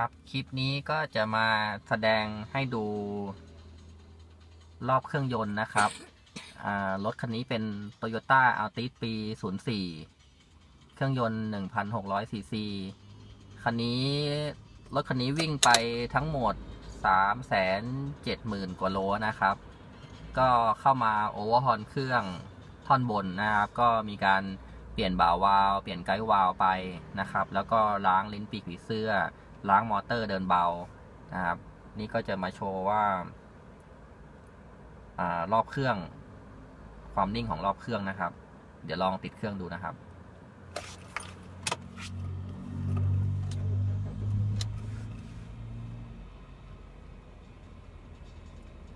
ครับ คลิปนี้ก็จะมาแสดงให้ดูรอบเครื่องยนต์นะครับ รถคันนี้เป็น Toyota Altis ปี 04 เครื่องยนต์ 1,600 ซีซี คันนี้ รถคันนี้วิ่งไปทั้งหมด 370,000 กว่าโลนะครับ ก็เข้ามาโอเวอร์ฮอนเครื่องท่อนบนนะครับ ก็มีการเปลี่ยนบ่าวาล์วเปลี่ยนไกด์วาล์วไปนะครับ แล้วก็ล้างลิ้นปีกผีเสื้อ ล้างมอเตอร์เดินเบานะครับ นี่ก็จะมาโชว์ว่าอารอบเครื่อง ความนิ่งของรอบเครื่องนะครับ เดี๋ยวลองติดเครื่องดูนะครับ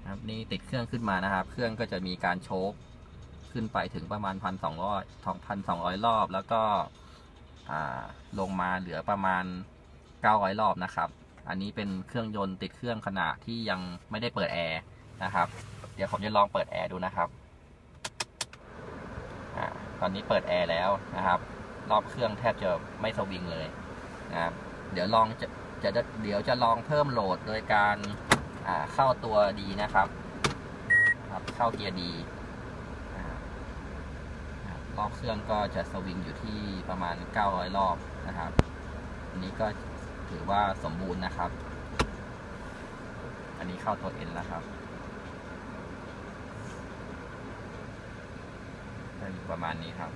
ครับนี่ติดเครื่องขึ้นมานะครับ เครื่องก็จะมีการโชคขึ้นไปถึงประมาณพันสองร้อยพันสองร้อยรอบ แล้วก็ลงมาเหลือประมาณ เก้าร้อยรอบนะครับ อันนี้เป็นเครื่องยนต์ติดเครื่องขนาดที่ยังไม่ได้เปิดแอร์นะครับ เดี๋ยวผมจะลองเปิดแอร์ดูนะครับอตอนนี้เปิดแอร์แล้วนะครับ รอบเครื่องแทบจะไม่สวิงเลยนะครับ เดี๋ยวลองจะจะเดี๋ยวจะลองเพิ่มโหลดโดยการเข้าตัวดีนะครับครับ เข้าเกียร์ดีรอบเครื่องก็จะสวิงอยู่ที่ประมาณ 900 รอบนะครับ อันนี้ก็ ถือว่าสมบูรณ์นะครับ อันนี้เข้าตัวเอ็นแล้วครับประมาณนี้ครับ